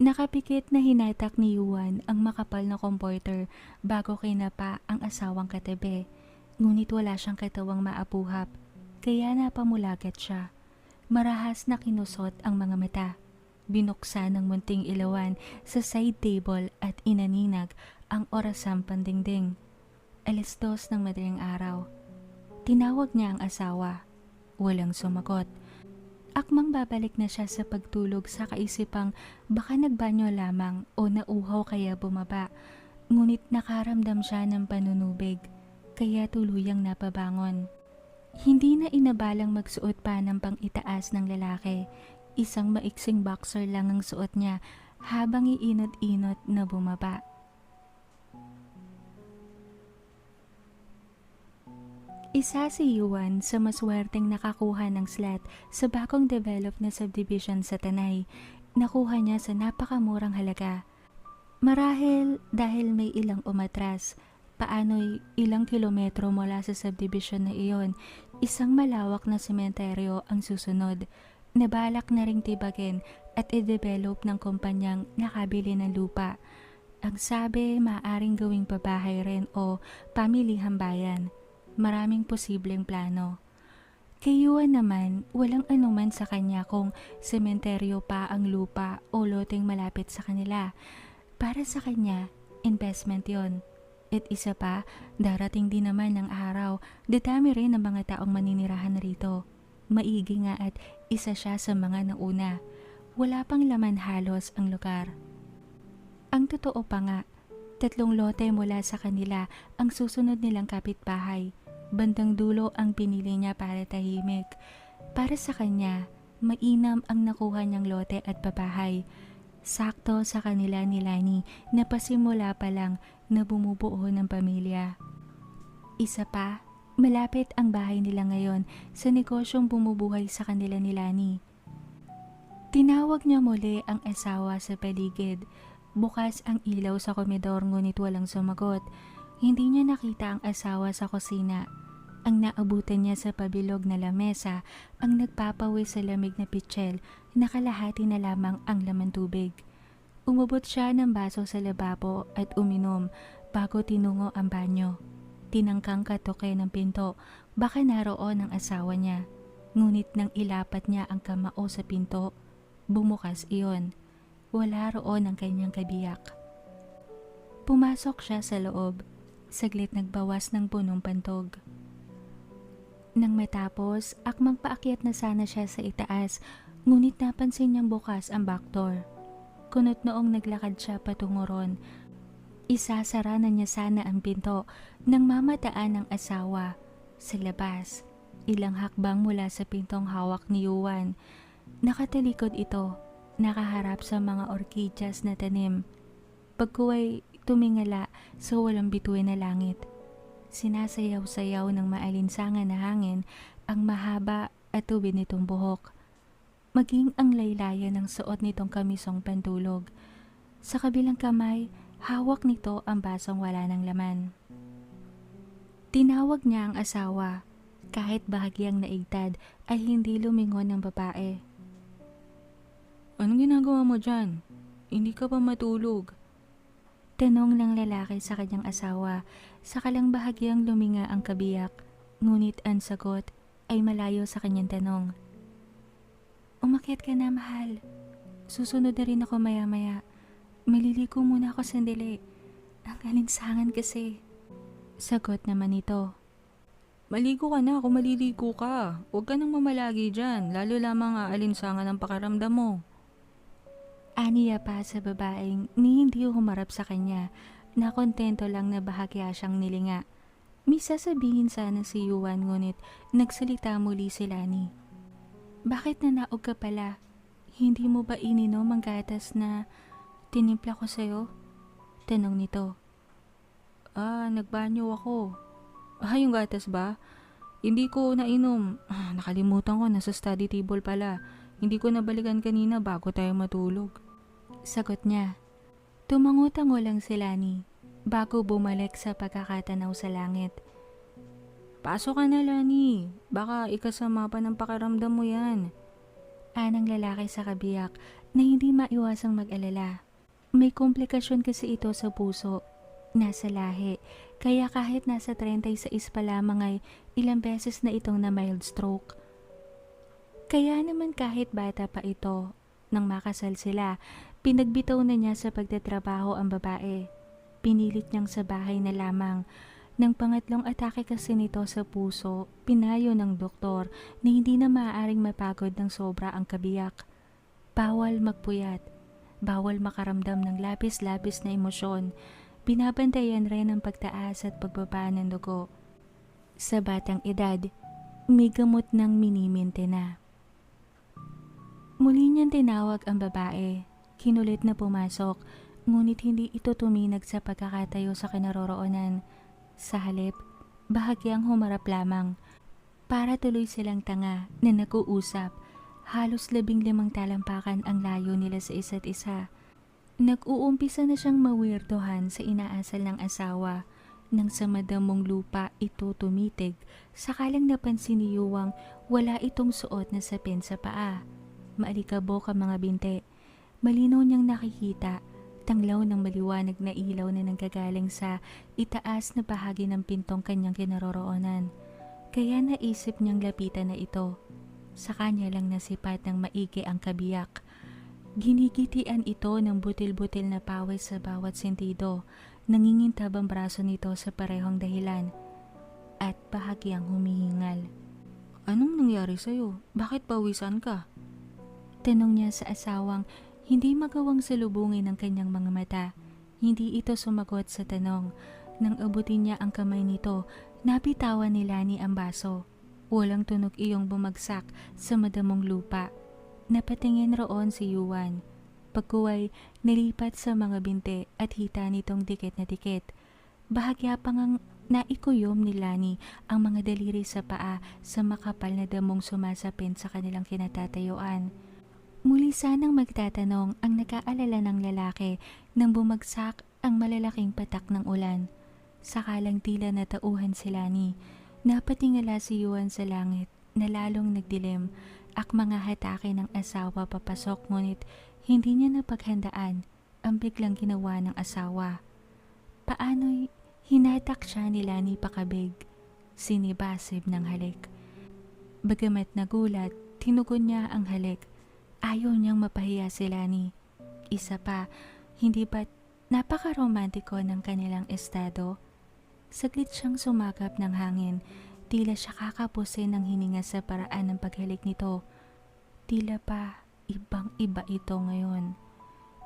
Nakapikit na hinatak ni Yuan ang makapal na comforter bago kinapa ang asawang katabi. Ngunit wala siyang katawang maapuhap, kaya napamulagat siya. Marahas na kinusot ang mga mata. Binuksan ng munting ilawan sa side table at inaninag ang orasang pandingding. Alas dos ng madaling araw. Tinawag niya ang asawa. Walang sumagot. Akmang babalik na siya sa pagtulog sa kaisipang baka nagbanyo lamang o nauhaw kaya bumaba. Ngunit nakaramdam siya ng panunubig, kaya tuluyang napabangon. Hindi na inabalang magsuot pa ng pang-itaas ng lalaki. Isang maiksing boxer lang ang suot niya habang iinot-inot na bumaba. Isa si Yuan sa maswerteng nakakuha ng slot sa bagong develop na subdivision sa Tanay. Nakuha niya sa napakamurang halaga. Marahil dahil may ilang umatras, paano'y ilang kilometro mula sa subdivision na iyon, isang malawak na sementeryo ang susunod. Nabalak na ring tibagin at i-develop ng kumpanyang nakabili ng lupa. Ang sabi, maaring gawing pabahay rin o pamilihang bayan maraming posibleng plano. Kay Yuan naman, walang anuman sa kanya kung sementeryo pa ang lupa o loteng malapit sa kanila. Para sa kanya, investment yon. At isa pa, darating din naman ng araw, dadami rin ang mga taong maninirahan rito. Maigi nga at isa siya sa mga nauna. Wala pang laman halos ang lugar. Ang totoo pa nga, tatlong lote mula sa kanila ang susunod nilang kapitbahay Bandang dulo ang pinili niya para tahimik. Para sa kanya, mainam ang nakuha niyang lote at pabahay. Sakto sa kanila ni Lani na pasimula pa lang na bumubuo ng pamilya. Isa pa, malapit ang bahay nila ngayon sa negosyong bumubuhay sa kanila ni Lani. Tinawag niya muli ang asawa sa paligid. Bukas ang ilaw sa komedor ngunit walang sumagot. Hindi niya nakita ang asawa sa kusina. Ang naabutan niya sa pabilog na lamesa ang nagpapawi sa lamig na pitchel na kalahati na lamang ang laman tubig. Umubot siya ng baso sa lababo at uminom bago tinungo ang banyo. Tinangkang katoke ng pinto, baka naroon ang asawa niya. Ngunit nang ilapat niya ang kamao sa pinto, bumukas iyon. Wala roon ang kanyang kabiyak. Pumasok siya sa loob. Saglit nagbawas ng punong pantog. Nang matapos, akmang paakyat na sana siya sa itaas, ngunit napansin niyang bukas ang back door. Kunot noong naglakad siya patungo ron, isasara na niya sana ang pinto nang mamataan ng asawa sa labas. Ilang hakbang mula sa pintong hawak ni Yuan. Nakatalikod ito, nakaharap sa mga orkidyas na tanim. Pagkuway tumingala sa walang bituin na langit. Sinasayaw-sayaw ng maalinsangan na hangin ang mahaba at tubig nitong buhok. Maging ang laylayan ng suot nitong kamisong pandulog. Sa kabilang kamay, hawak nito ang basong wala ng laman. Tinawag niya ang asawa. Kahit bahagyang naigtad ay hindi lumingon ng babae. Anong ginagawa mo dyan? Hindi ka pa matulog. Tanong ng lalaki sa kanyang asawa, sa kalang bahagyang luminga ang kabiyak, ngunit ang sagot ay malayo sa kanyang tanong. Umakyat ka na, mahal. Susunod na rin ako maya-maya. Maliligo muna ako sandali. Ang alinsangan kasi. Sagot naman ito. Maligo ka na kung maliligo ka. Huwag ka nang mamalagi dyan, lalo lamang aalinsangan ang pakaramdam mo. Aniya pa sa babaeng ni hindi humarap sa kanya na kontento lang na bahagya siyang nilinga. May sasabihin sana si Yuan ngunit nagsalita muli si Lani. Bakit nanaog ka pala? Hindi mo ba ininom ang gatas na tinimpla ko sa'yo? Tanong nito. Ah, nagbanyo ako. Ah, yung gatas ba? Hindi ko nainom. Ah, nakalimutan ko, nasa study table pala. Hindi ko nabalikan kanina bago tayo matulog. Sagot niya. Tumangutango lang si Lani bago bumalik sa pagkakatanaw sa langit. Pasok ka na, Lani. Baka ikasama pa ng pakiramdam mo yan. Anang lalaki sa kabiyak na hindi maiwasang mag-alala. May komplikasyon kasi ito sa puso. Nasa lahi, kaya kahit nasa 36 pa lamang ay ilang beses na itong na mild stroke. Kaya naman kahit bata pa ito, nang makasal sila, pinagbitaw na niya sa pagtatrabaho ang babae. Pinilit niyang sa bahay na lamang. Nang pangatlong atake kasi nito sa puso, pinayo ng doktor na hindi na maaaring mapagod ng sobra ang kabiyak. Bawal magpuyat, bawal makaramdam ng labis-labis na emosyon, binabantayan rin ang pagtaas at pagbaba ng dugo. Sa batang edad, may gamot ng miniminte na. Muli niyang tinawag ang babae. Kinulit na pumasok, ngunit hindi ito tuminag sa pagkakatayo sa kinaroroonan. Sa halip, bahagyang humarap lamang. Para tuloy silang tanga na nag-uusap, halos labing limang talampakan ang layo nila sa isa't isa. Nag-uumpisa na siyang mawirdohan sa inaasal ng asawa. Nang sa madamong lupa ito tumitig, sakalang napansin ni Yuwang wala itong suot na sapin sa paa. Maalikabok ang mga binte. Malinaw niyang nakikita, tanglaw ng maliwanag na ilaw na nanggagaling sa itaas na bahagi ng pintong kanyang kinaroroonan. Kaya naisip niyang lapitan na ito. Sa kanya lang nasipat ng maigi ang kabiyak. Ginigitian ito ng butil-butil na pawis sa bawat sentido. Nangingintab ang braso nito sa parehong dahilan. At bahagyang humihingal. Anong nangyari sa'yo? Bakit pawisan ka? Tanong niya sa asawang hindi magawang salubungin ng kanyang mga mata. Hindi ito sumagot sa tanong. Nang abutin niya ang kamay nito, napitawan ni Lani ang baso. Walang tunog iyong bumagsak sa madamong lupa. Napatingin roon si Yuan. Pagkuway, nilipat sa mga binte at hita nitong dikit na dikit. Bahagya pa ngang naikuyom ni Lani ang mga daliri sa paa sa makapal na damong sumasapin sa kanilang kinatatayuan. Muli sanang magtatanong ang nakaalala ng lalaki nang bumagsak ang malalaking patak ng ulan. Sakalang tila natauhan si Lani. Napatingala si Yuan sa langit na lalong nagdilim. Akma nga hatake ng asawa papasok ngunit hindi niya napaghandaan ang biglang ginawa ng asawa. Paano'y hinatak siya ni Lani pakabig. Sinibasib ng halik. Bagamat nagulat, tinugon niya ang halik. Ayaw niyang mapahiya si Lani. Isa pa, hindi ba't napakaromantiko ng kanilang estado? Saglit siyang sumakap ng hangin. Tila siya kakapusin ng hininga sa paraan ng paghalik nito. Tila pa ibang iba ito ngayon.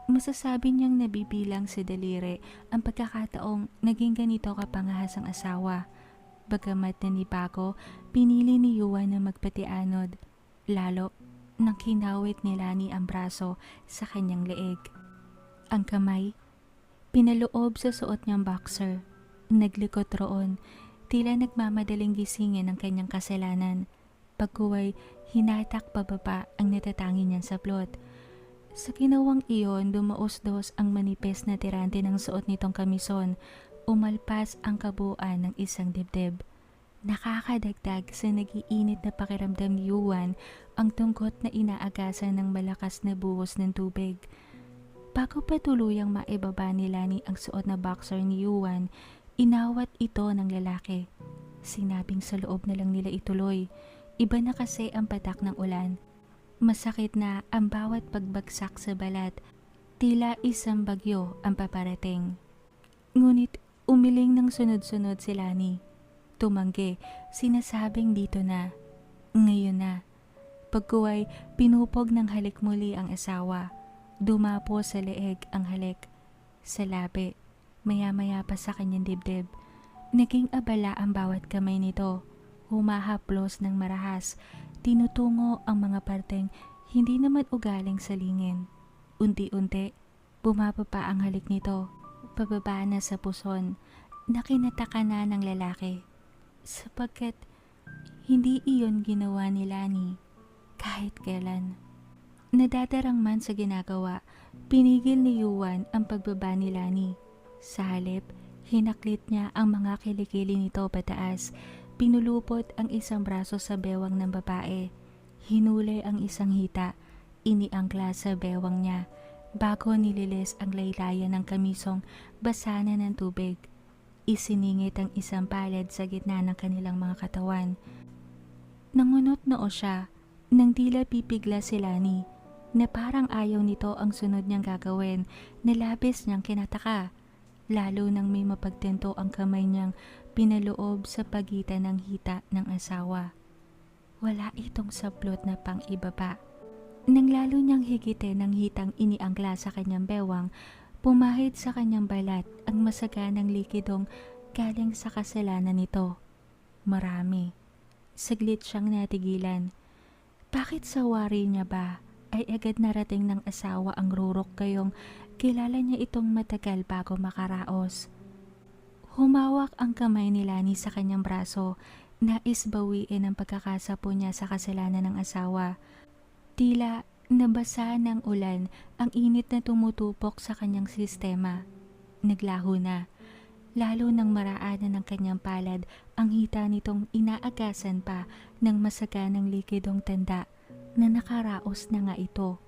Masasabi niyang nabibilang si Dalire ang pagkakataong naging ganito kapangahas ang asawa. Bagamat nanibago, pinili ni Yuan na magpatianod. Lalo nang kinawit ni Lani ang braso sa kanyang leeg. Ang kamay, pinaloob sa suot niyang boxer. Naglikot roon, tila nagmamadaling gisingin ang kanyang kasalanan. Pagkuway, hinatak pababa ang natatangi niyang saplot. Sa ginawang iyon, dumaos-dos ang manipes na tirante ng suot nitong kamison. Umalpas ang kabuuan ng isang dibdib. Nakakadagdag sa nagiinit na pakiramdam ni Yuan ang tungkot na inaagasan ng malakas na buhos ng tubig. Bago pa tuluyang maibaba ni Lani ang suot na boxer ni Yuan, inawat ito ng lalaki. Sinabing sa loob na lang nila ituloy. Iba na kasi ang patak ng ulan. Masakit na ang bawat pagbagsak sa balat. Tila isang bagyo ang paparating. Ngunit umiling ng sunod-sunod si Lani. Tumanggi, sinasabing dito na. Ngayon na. Pagkuway, pinupog ng halik muli ang asawa. Dumapo sa leeg ang halik. Sa labi, maya-maya pa sa kanyang dibdib. Naging abala ang bawat kamay nito. Humahaplos ng marahas. Tinutungo ang mga parteng hindi naman ugaling sa lingin. Unti-unti, bumababa ang halik nito. Pababa na sa puson na kinataka na ng lalaki. Sapagkat hindi iyon ginawa ni Lani kahit kailan. Nadadarang man sa ginagawa, pinigil ni Yuan ang pagbaba ni Lani. Sa halip, hinaklit niya ang mga kilikili nito pataas, Pinulupot ang isang braso sa bewang ng babae. Hinuli ang isang hita. Iniangkla sa bewang niya bago nililis ang laylayan ng kamisong basa na ng tubig. Isiningit ang isang palad sa gitna ng kanilang mga katawan. Nangunot noo siya nang tila pipigla si Lani na parang ayaw nito ang sunod niyang gagawin na labis niyang kinataka. Lalo nang may mapagtento ang kamay niyang pinaloob sa pagitan ng hita ng asawa. Wala itong saplot na pang ibaba. Nang lalo niyang higitin ng hitang iniangkla sa kanyang bewang, pumahid sa kanyang balat ang masaganang likidong galing sa kasalanan nito. Marami. Saglit siyang natigilan. Bakit sa wari niya ba ay agad narating ng asawa ang rurok kayong kilala niya itong matagal bago makaraos? Humawak ang kamay ni Lani sa kanyang braso, nais bawiin ang pagkakasapo niya sa kasalanan ng asawa. Tila nabasa ng ulan ang init na tumutupok sa kanyang sistema. Naglaho na. Lalo nang maraanan ng kanyang palad ang hita nitong inaagasan pa ng masaganang likidong tanda na nakaraos na nga ito.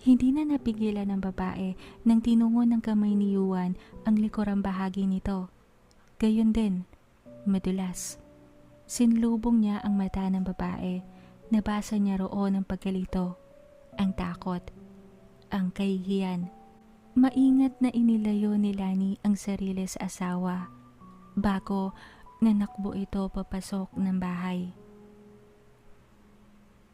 Hindi na napigilan ng babae nang tinungo ng kamay ni Yuan ang likurang bahagi nito. Gayon din, madulas. Sinlubong niya ang mata ng babae. Nabasa niya roon ang pagkalito, ang takot, ang kahihiyan. Maingat na inilayo ni Lani ang sarili sa asawa bago nanakbo ito papasok ng bahay.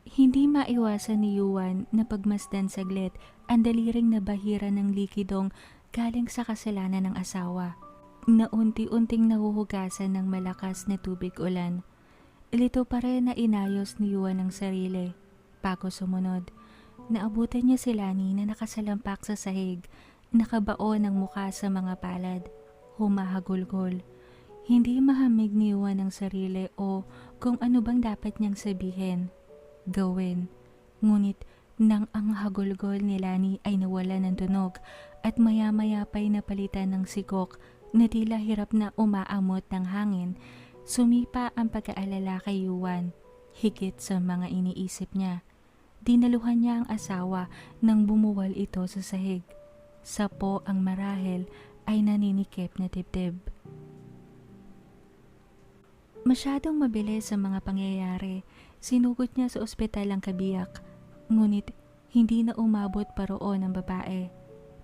Hindi maiwasan ni Yuan na pagmasdan saglit ang daliring na bahira ng likidong galing sa kasalanan ng asawa na unti-unting nahuhugasan ng malakas na tubig ulan. Ilito pa rin na inayos ni Yuan ang sarili. Bago sumunod, naabutan niya si Lani na nakasalampak sa sahig, nakabaon ang muka sa mga palad, humahagulgol. Hindi mahamig ni Yuan ang sarili o kung ano bang dapat niyang sabihin, gawin. Ngunit nang ang hagulgol ni Lani ay nawala ng tunog at maya-maya pa'y napalitan ng sigok na tila hirap na umaamot ng hangin, Sumipa ang pag-aalala kay Yuan, higit sa mga iniisip niya. Dinaluhan niya ang asawa nang bumuwal ito sa sahig. Sapo ang marahil ay naninikip na dibdib. Masyadong mabilis sa mga pangyayari, sinugot niya sa ospital ang kabiyak. Ngunit hindi na umabot pa roon ang babae.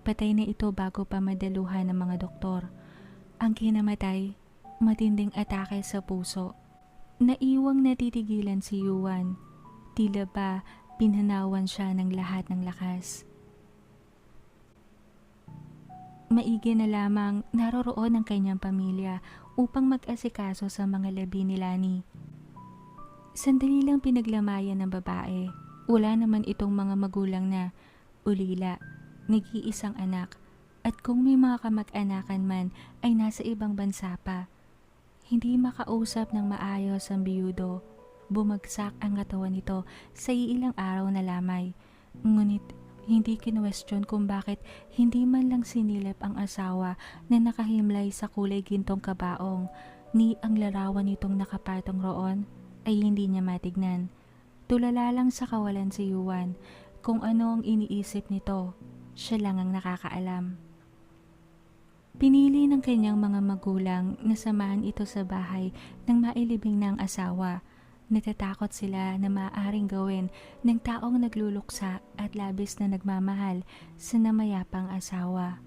Patay na ito bago pa madaluhan ng mga doktor. Ang kinamatay matinding atake sa puso. Naiwang natitigilan si Yuan. Tila ba pinanawan siya ng lahat ng lakas. Maigi na lamang naroroon ang kanyang pamilya upang mag-asikaso sa mga labi ni Lani. Sandali lang pinaglamayan ng babae. Wala naman itong mga magulang na ulila, nag-iisang anak, at kung may mga kamag-anakan man ay nasa ibang bansa pa. Hindi makausap ng maayos ang biyudo. Bumagsak ang katawan nito sa iilang araw na lamay. Ngunit hindi kinwestiyon kung bakit hindi man lang sinilip ang asawa na nakahimlay sa kulay gintong kabaong ni ang larawan nitong nakapatong roon ay hindi niya matignan. Tulala lang sa kawalan si Yuan kung ano ang iniisip nito. Siya lang ang nakakaalam. Pinili ng kanyang mga magulang na samahan ito sa bahay ng mailibing ng asawa. Natatakot sila na maaaring gawin ng taong nagluluksa at labis na nagmamahal sa namayapang asawa.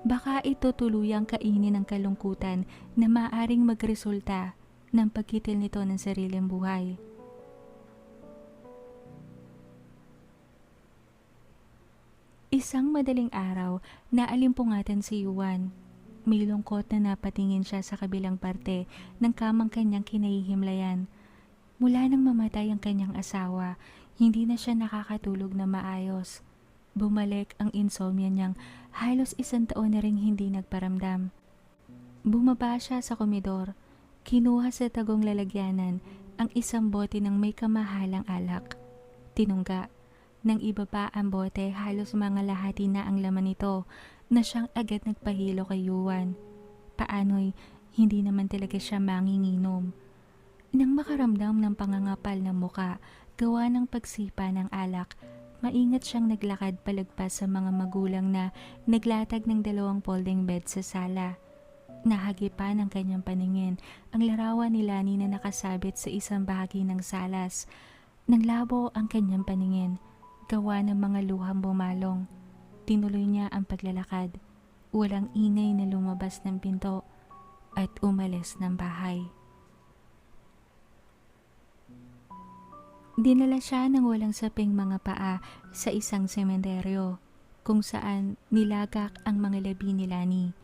Baka ito tuluyang kainin ng kalungkutan na maaaring magresulta ng pagkitil nito ng sariling buhay. Isang madaling araw, naalimpungatan si Yuan. May lungkot na napatingin siya sa kabilang parte ng kamang kanyang kinahihimlayan. Mula nang mamatay ang kanyang asawa, hindi na siya nakakatulog na maayos. Bumalik ang insomnia niyang halos isang taon na ring hindi nagparamdam. Bumaba siya sa komedor, kinuha sa tagong lalagyanan ang isang bote ng may kamahalang alak. Tinungga nang ibaba ang bote, halos mga lahati na ang laman nito na siyang agad nagpahilo kay Yuan. Paano'y hindi naman talaga siya manginginom. Makaramdam ng pangangapal ng muka, gawa ng pagsipa ng alak, maingat siyang naglakad palagpas sa mga magulang na naglatag ng dalawang folding bed sa sala. Nahagipan ang kanyang paningin ang larawan ni Lani na nakasabit sa isang bahagi ng salas. Nanglabo ang kanyang paningin, gawa ng mga luhang bumalong. Tinuloy niya ang paglalakad. Walang ingay na lumabas ng pinto at umalis ng bahay. Dinala siya ng walang saping mga paa sa isang sementeryo kung saan nilagak ang mga labi ni Lani.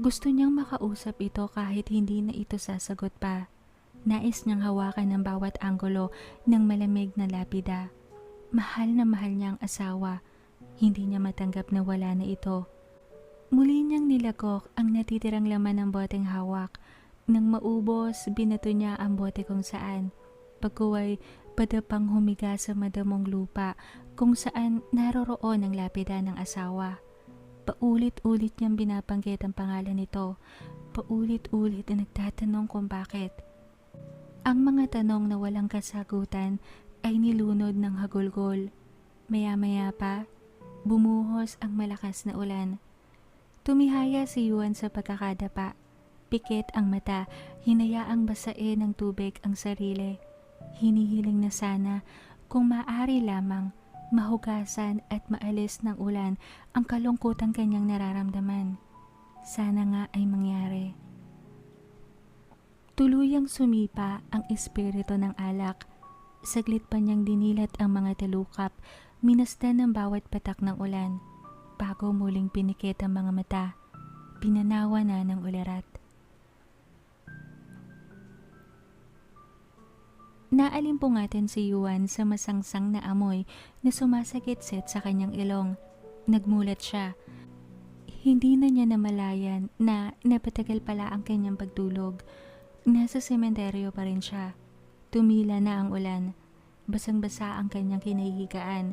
Gusto niyang makausap ito kahit hindi na ito sasagot pa. Nais niyang hawakan ng bawat anggulo ng malamig na lapida. Mahal na mahal niya ang asawa. Hindi niya matanggap na wala na ito. Muli niyang nilagok ang natitirang laman ng boteng hawak. Nang maubos, binato niya ang bote kung saan. Pagkuway, padapang humiga sa madamong lupa kung saan naroroon ang lapida ng asawa. Paulit-ulit niyang binabanggit ang pangalan nito. Paulit-ulit na nagtatanong kung bakit. Ang mga tanong na walang kasagutan ay nilunod ng hagulgol. Maya-maya pa, bumuhos ang malakas na ulan. Tumihaya si Yuan sa pagkakadapa. Pikit ang mata, hinayaang basain ng tubig ang sarili. Hinihiling na sana kung maaari lamang mahugasan at maalis ng ulan ang kalungkutan kanyang nararamdaman. Sana nga ay mangyari. Tuluyang sumipa ang espiritu ng alak. Saglit pa niyang dinilat ang mga talukap, minasdan ng bawat patak ng ulan. Bago muling pinikit ang mga mata, pinanawa na ng ulirat. Naalimpungatan si Yuan sa masangsang na amoy na sumasakit-sit sa kanyang ilong. Nagmulat siya. Hindi na niya namalayan na napatagal pala ang kanyang pagtulog. Nasa sementeryo pa rin siya. Tumila na ang ulan. Basang-basa ang kanyang kinahihigaan.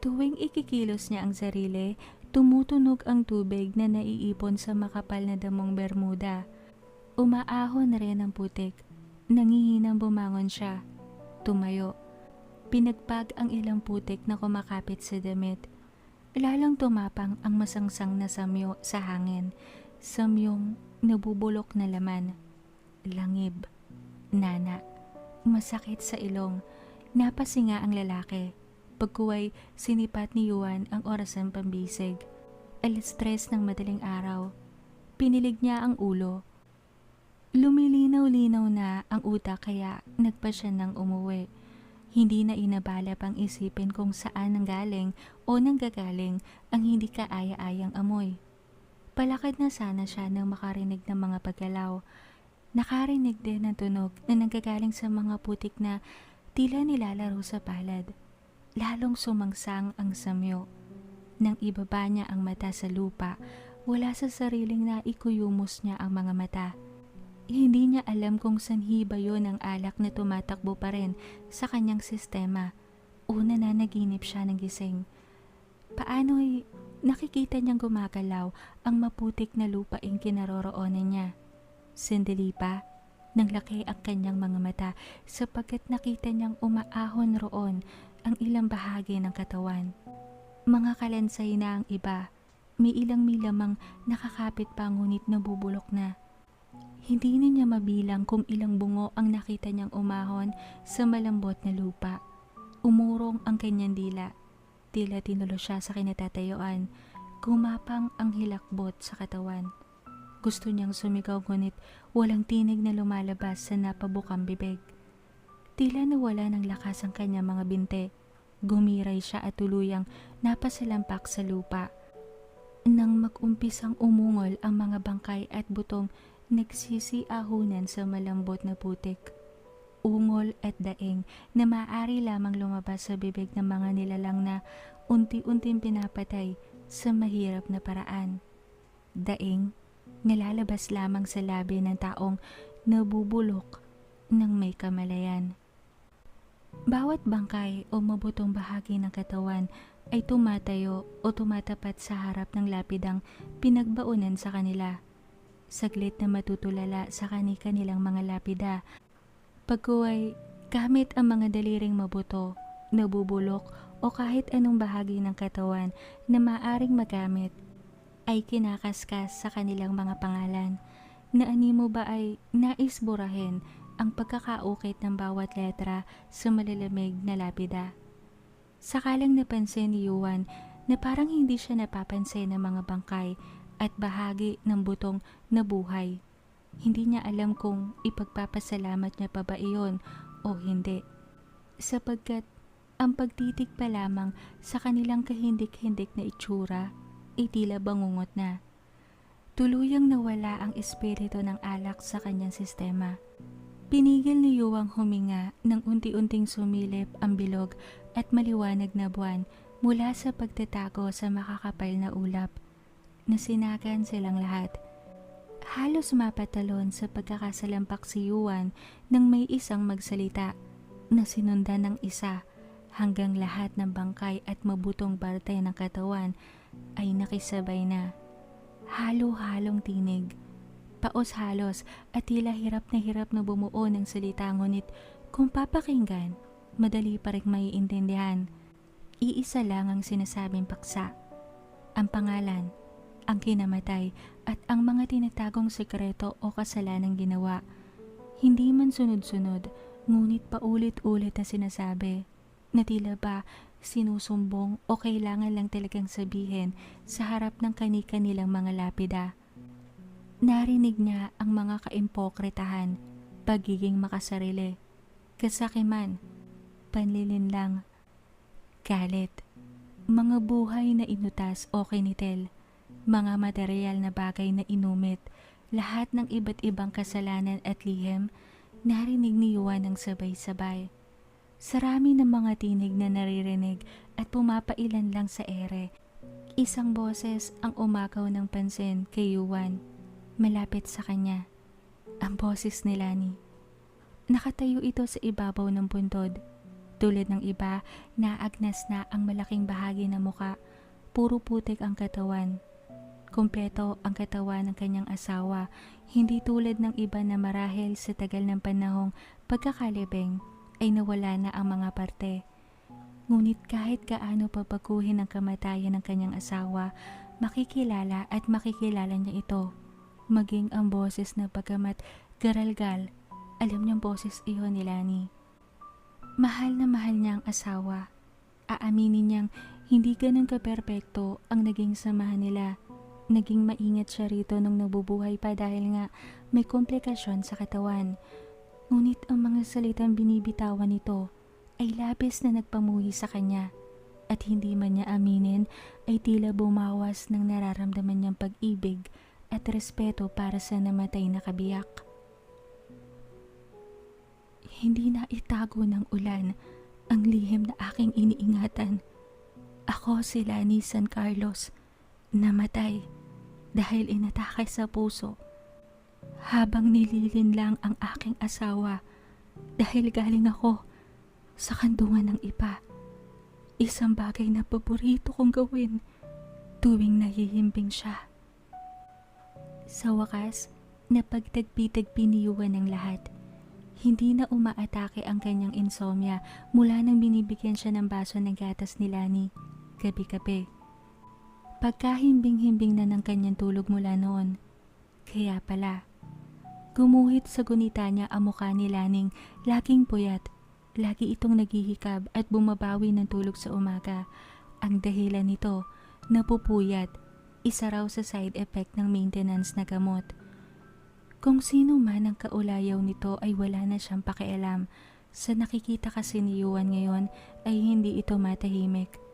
Tuwing ikikilos niya ang sarili, tumutunog ang tubig na naiipon sa makapal na damong bermuda. Umaahon na rin ang putik. Nangihinang bumangon siya. Tumayo. Pinagpag ang ilang putik na kumakapit sa damit. Lalang tumapang ang masangsang na samyo sa hangin. Samyong nabubulok na laman. Langib. Nana. Masakit sa ilong. Napasinga ang lalaki. Pagkuway, sinipat ni Yuan ang orasan pambisig. Alas tres ng madaling araw. Pinilig niya ang ulo. Lumilinaw-linaw na ang utak kaya nagpa siya ng umuwi. Hindi na inabala pang isipin kung saan nanggaling o nanggagaling ang hindi kaaya-ayang amoy. Palakad na sana siya nang makarinig ng mga paggalaw. Nakarinig din ng tunog na nanggagaling sa mga putik na tila nilalaro sa palad. Lalong sumangsang ang samyo. Nang ibaba niya ang mata sa lupa, wala sa sariling na ikuyumos niya ang mga mata. Hindi niya alam kung sanhi ba yun ang alak na tumatakbo pa rin sa kanyang sistema. Una na naginip siya ng gising. Paano'y nakikita niyang gumagalaw ang maputik na lupaing kinaroroonan niya. Sandali pa, nang laki ang kanyang mga mata sapagkat nakita niyang umaahon roon ang ilang bahagi ng katawan. Mga kalansay na ang iba, may ilang milamang nakakapit pa ngunit nabubulok na. Hindi na niya mabilang kung ilang bungo ang nakita niyang umahon sa malambot na lupa. Umurong ang kanyang dila. Tila tinulo siya sa kinatatayuan. Gumapang ang hilakbot sa katawan. Gusto niyang sumigaw ngunit walang tinig na lumalabas sa napabukang bibig. Tila nawala ng lakas ang kanyang mga binte. Gumiray siya at tuluyang napasalampak sa lupa. Nang mag-umpisang umungol ang mga bangkay at butong nagsisiahunan sa malambot na putik. Ungol at daing na maaari lamang lumabas sa bibig ng mga nilalang na unti-unting pinapatay sa mahirap na paraan. Daing nalalabas lamang sa labi ng taong nabubulok ng may kamalayan. Bawat bangkay o mabutong bahagi ng katawan ay tumatayo o tumatapat sa harap ng lapidang pinagbaunan sa kanila saglit na matutulala sa kani-kanilang mga lapida. Pagkuway, gamit ang mga daliring mabuto, nabubulok o kahit anong bahagi ng katawan na maaring magamit, ay kinakaskas sa kanilang mga pangalan. Na animo ba ay nais burahin ang pagkakaukit ng bawat letra sa malalamig na lapida? Sakalang napansin ni Yuan na parang hindi siya napapansin ng mga bangkay at bahagi ng butong nabuhay. Hindi niya alam kung ipagpapasalamat niya pa ba iyon o hindi. Sapagkat ang pagtitig pa lamang sa kanilang kahindik-hindik na itsura ay tila bangungot na. Tuluyang nawala ang espiritu ng alak sa kanyang sistema. Pinigil ni Yuwang huminga nang unti-unting sumilip ang bilog at maliwanag na buwan mula sa pagtatago sa makakapal na ulap. Nasinagan silang lahat. Halos mapatalon sa pagkakasalampak si Yuan nang may isang magsalita na sinundan ng isa hanggang lahat ng bangkay at mabutong parte ng katawan ay nakisabay na. Halo-halong tinig. Paos halos at tila hirap na hirap na bumuo ng salita ngunit kung papakinggan, madali pa rin maiintindihan. Iisa lang ang sinasabing paksa. Ang pangalan, ang kinamatay at ang mga tinatagong sekreto o kasalanang ginawa. Hindi man sunod-sunod, ngunit paulit-ulit na sinasabi na tila ba sinusumbong o kailangan lang talagang sabihin sa harap ng kani-kanilang mga lapida. Narinig niya ang mga kaimpokritahan, pagiging makasarili, kasakiman, panlilinlang, galit, mga buhay na inutas o kinitil, mga material na bagay na inumit, lahat ng iba't ibang kasalanan at lihim, narinig ni Yuan ng sabay-sabay. Sarami ng mga tinig na naririnig at pumapailan lang sa ere. Isang boses ang umakaw ng pansin kay Yuan. Malapit sa kanya. Ang boses ni Lani. Nakatayo ito sa ibabaw ng puntod. Tulad ng iba, naagnas na ang malaking bahagi ng muka. Puro putik ang katawan. Kompleto ang katawan ng kanyang asawa, hindi tulad ng iba na marahil sa tagal ng panahong pagkakalibing ay nawala na ang mga parte. Ngunit kahit gaano papaguhin ang kamatayan ng kanyang asawa, makikilala at makikilala niya ito. Maging ang boses na pagamat garalgal, alam niyang boses iyon ni Lani. Mahal na mahal niya ang asawa. Aaminin niyang hindi ganun ka-perpekto ang naging samahan nila. Naging maingat siya rito nung nabubuhay pa dahil nga may komplikasyon sa katawan. Ngunit ang mga salitang binibitawan nito ay labis na nagpamuhi sa kanya at hindi man niya aminin ay tila bumawas ng nararamdaman niyang pag-ibig at respeto para sa namatay na kabiyak. Hindi na itago ng ulan ang lihim na aking iniingatan. Ako si Lani San Carlos, namatay dahil inatake sa puso habang nililin lang ang aking asawa dahil galing ako sa kandungan ng iba. Isang bagay na paborito kong gawin tuwing nahihimbing siya. Sa wakas, napagtagpi-tagpi ni Yuan ng lahat. Hindi na umaatake ang kanyang insomnia mula nang binibigyan siya ng baso ng gatas ni Lani, gabi-gabi. Pagkahimbing-himbing na ng kanyang tulog mula noon. Kaya pala, gumuhit sa gunita niya ang mukha ni Laning laging puyat. Lagi itong naghihikab at bumabawi ng tulog sa umaga. Ang dahilan nito, napupuyat, isa raw sa side effect ng maintenance na gamot. Kung sino man ang kaulayaw nito ay wala na siyang pakialam. Sa nakikita kasi ni Yuan ngayon ay hindi ito matahimik.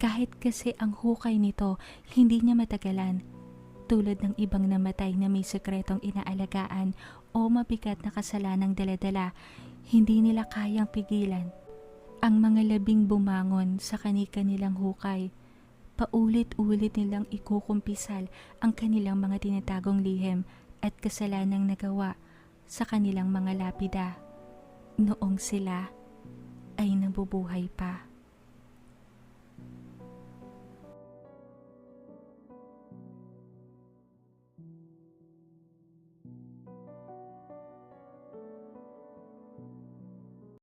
Kahit kasi ang hukay nito hindi niya matagalan. Tulad ng ibang namatay na may sekretong inaalagaan o mabigat na kasalanang daladala, hindi nila kayang pigilan. Ang mga labing bumangon sa kani-kanilang hukay paulit-ulit nilang ikukumpisal ang kanilang mga tinatagong lihim at kasalanang nagawa sa kanilang mga lapida noong sila ay nabubuhay pa.